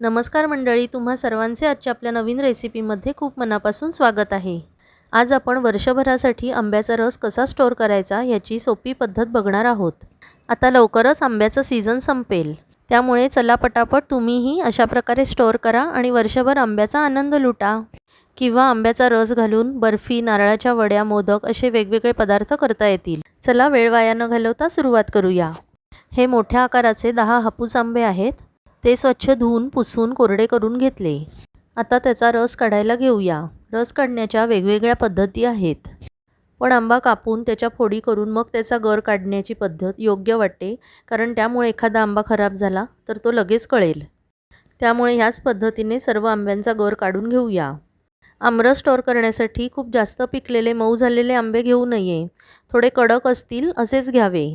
नमस्कार मंडळी तुम्हा सर्वांचे आजच्या आपल्या नवीन रेसिपीमध्ये खूप मनापासून स्वागत आहे. आज आपण वर्षभरासाठी आंब्याचा रस कसा स्टोअर करायचा याची सोपी पद्धत बघणार आहोत. आता लवकरच आंब्याचा सीझन संपेल. त्यामुळे चला पटापट तुम्हीही अशा प्रकारे स्टोअर करा आणि वर्षभर आंब्याचा आनंद लुटा. किंवा आंब्याचा रस घालून बर्फी नारळाच्या वड्या मोदक असे वेगवेगळे पदार्थ करता येतील. चला वेळ वाया न घालवता सुरुवात करूया. हे मोठ्या आकाराचे दहा हापूस आंबे आहेत. ते स्वच्छ धुवून पुसून कोरडे करून घेतले. आता त्याचा रस काढायला घेऊया. रस काढण्याच्या वेगवेगळ्या पद्धती आहेत. पण आंबा कापून त्याच्या फोडी करून मग त्याचा गर काढण्याची पद्धत योग्य वाटते कारण त्यामुळे एखादा आंबा खराब झाला तर तो लगेच कळेल. त्यामुळे ह्याच पद्धतीने सर्व आंब्यांचा गर काढून घेऊया. आमरस स्टोअर करण्यासाठी खूप जास्त पिकलेले मऊ झालेले आंबे घेऊ नये. थोडे कडक असतील असेच घ्यावे.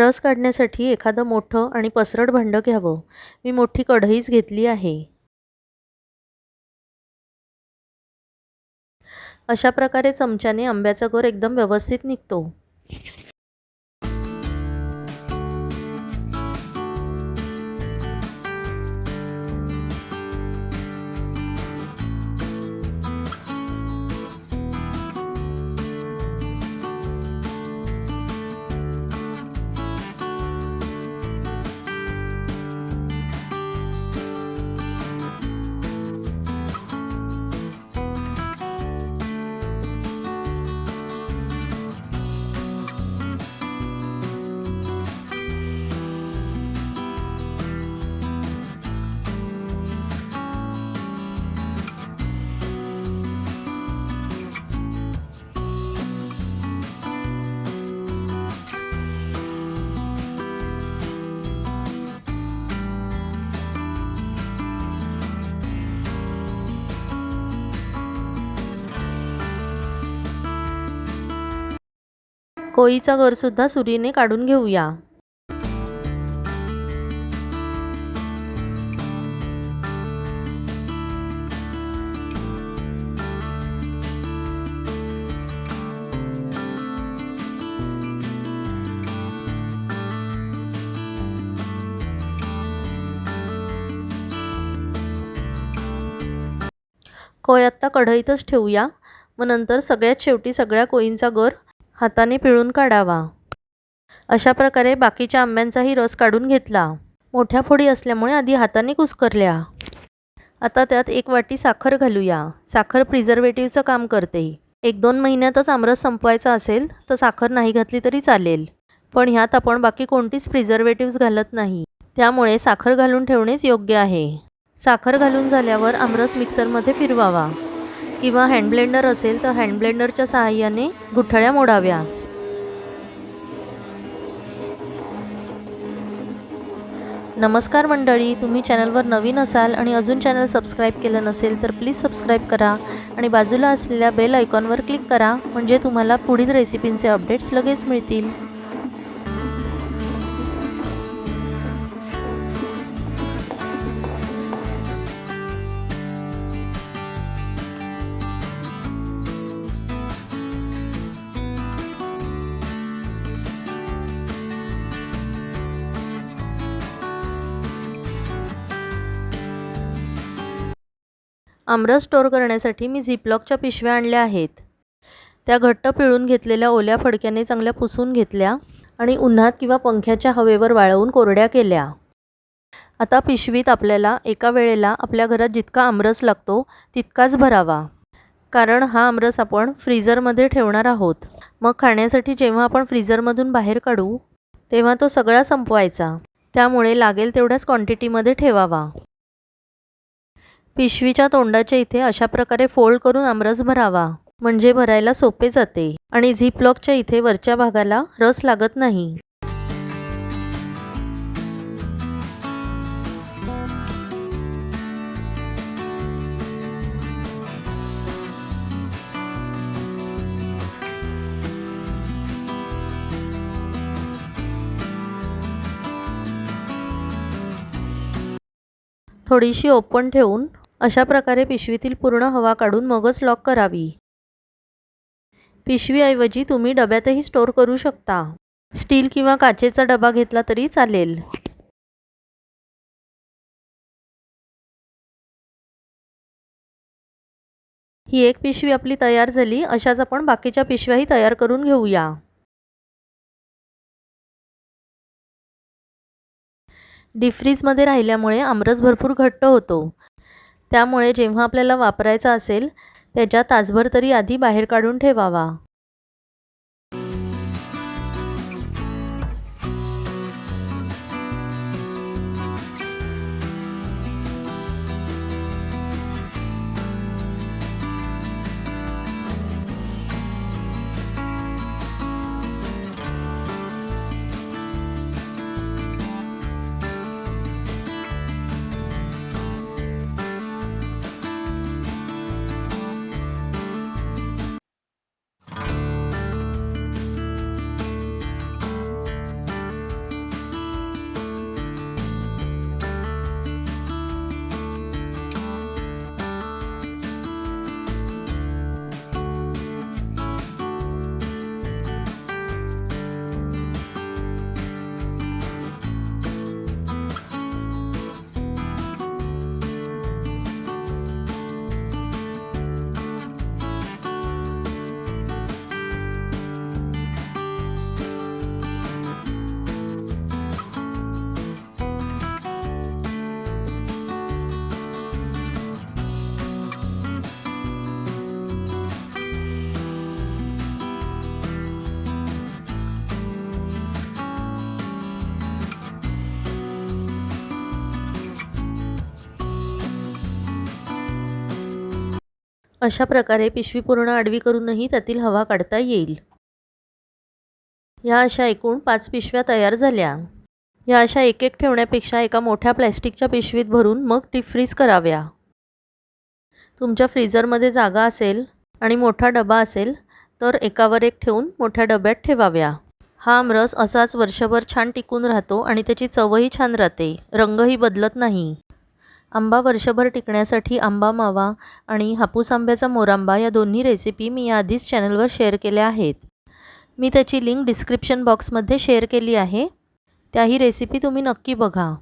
रस काढण्यासाठी एखादं मोठं आणि पसरट भांडं घ्यावं. मी मोठी कढईच घेतली आहे. अशा प्रकारे चमच्याने आंब्याचा गोर एकदम व्यवस्थित निघतो. कोळीचा गरसुद्धा सुरीने काढून घेऊया. कोय आत्ता कढईतच ठेवूया. मग नंतर सगळ्यात शेवटी सगळ्या कोळींचा गर हाताने पिळून काढावा. अशा प्रकारे बाकीच्या आंब्यांचाही रस काढून घेतला. मोठ्या फोडी असल्यामुळे आधी हाताने कुस्करल्या. आता त्यात एक वाटी साखर घालूया. साखर प्रिझर्वेटिव्हचं काम करते. एक दोन महिन्यातच आमरस संपवायचा असेल तर साखर नाही घातली तरी चालेल. पण ह्यात आपण बाकी कोणतीच प्रिझर्वेटिव्स घालत नाही. त्यामुळे साखर घालून ठेवणेच योग्य आहे. साखर घालून झाल्यावर आमरस मिक्सरमध्ये फिरवावा. किंवा हँड ब्लेंडर असेल तर हँड ब्लेंडरच्या सहाय्याने गुठळ्या मोडाव्या. नमस्कार मंडळी तुम्ही चॅनलवर नवीन असाल आणि अजून चॅनल सबस्क्राईब केलं नसेल तर प्लीज सबस्क्राईब करा आणि बाजूला असलेल्या बेल आयकॉनवर क्लिक करा म्हणजे तुम्हाला पुढील रेसिपींचे अपडेट्स लगेच मिळतील. आमरस स्टोअर करण्यासाठी मी झिपलॉकच्या पिशव्या आणल्या आहेत. त्या घट्ट पिळून घेतलेल्या ओल्या फडक्याने चांगल्या पुसून घेतल्या आणि उन्हात किंवा पंख्याच्या हवेवर वाळवून कोरड्या केल्या. आता पिशवीत आपल्याला एका वेळेला आपल्या घरात जितका आमरस लागतो तितकाच भरावा. कारण हा आमरस आपण फ्रीझरमध्ये ठेवणार आहोत. मग खाण्यासाठी जेव्हा आपण फ्रीझरमधून बाहेर काढू तेव्हा तो सगळा संपवायचा. त्यामुळे लागेल तेवढ्याच क्वांटिटीमध्ये ठेवावा. पिशवीच्या तोंडाच्या इथे अशा प्रकारे फोल्ड करून आमरस भरावा. म्हणजे भरायला सोपे जाते. आणि झीप लॉकच्या इथे वरच्या भागाला रस लागत नाही. थोडीशी ओपन ठेवून अशा प्रकारे पिशवीतील पूर्ण हवा काढून मगच लॉक करावी. पिशवीऐवजी तुम्ही डब्यातही स्टोअर करू शकता. स्टील किंवा काचेचा डबा घेतला तरी चालेल. ही एक पिशवी आपली तयार झाली अशाच आपण बाकीच्या पिशव्याही तयार करून घेऊया. डीप फ्रीजमध्ये राहिल्यामुळे आमरस भरपूर घट्ट होतो. त्यामुळे जेव्हा आपल्याला वापरायचा असेल त्याच्या तासभर तरी आधी बाहेर काढून ठेवावा. अशा प्रकारे पिशवी पूर्ण आडवी करूनही त्यातील हवा काढता येईल. या अशा एकूण पाच पिशव्या तयार झाल्या. या अशा एक एक ठेवण्यापेक्षा एका मोठ्या प्लॅस्टिकच्या पिशवीत भरून मग डीप फ्रीज कराव्या. तुमच्या फ्रीझरमध्ये जागा असेल आणि मोठा डबा असेल तर एकावर एक ठेवून मोठ्या डब्यात ठेवाव्या. हा आमरस असाच वर्षभर छान टिकून राहतो आणि त्याची चवही छान राहते. रंगही बदलत नाही. आंबा वर्षभर टिकण्यासाठी आंबा मावा आणि हापूस आंब्याचा मोरांबा या दोन्ही रेसिपी मी याआधीच चॅनलवर शेअर केल्या आहेत. मी त्याची लिंक डिस्क्रिप्शन बॉक्समध्ये शेअर केली आहे. त्याही रेसिपी तुम्ही नक्की बघा.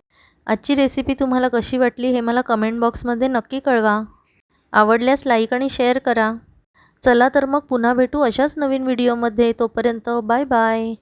आजची रेसिपी तुम्हाला कशी वाटली हे मला कमेंट बॉक्समध्ये नक्की कळवा. आवडल्यास लाईक आणि शेअर करा. चला तर मग पुन्हा भेटू अशाच नवीन व्हिडिओमध्ये तोपर्यंत बाय बाय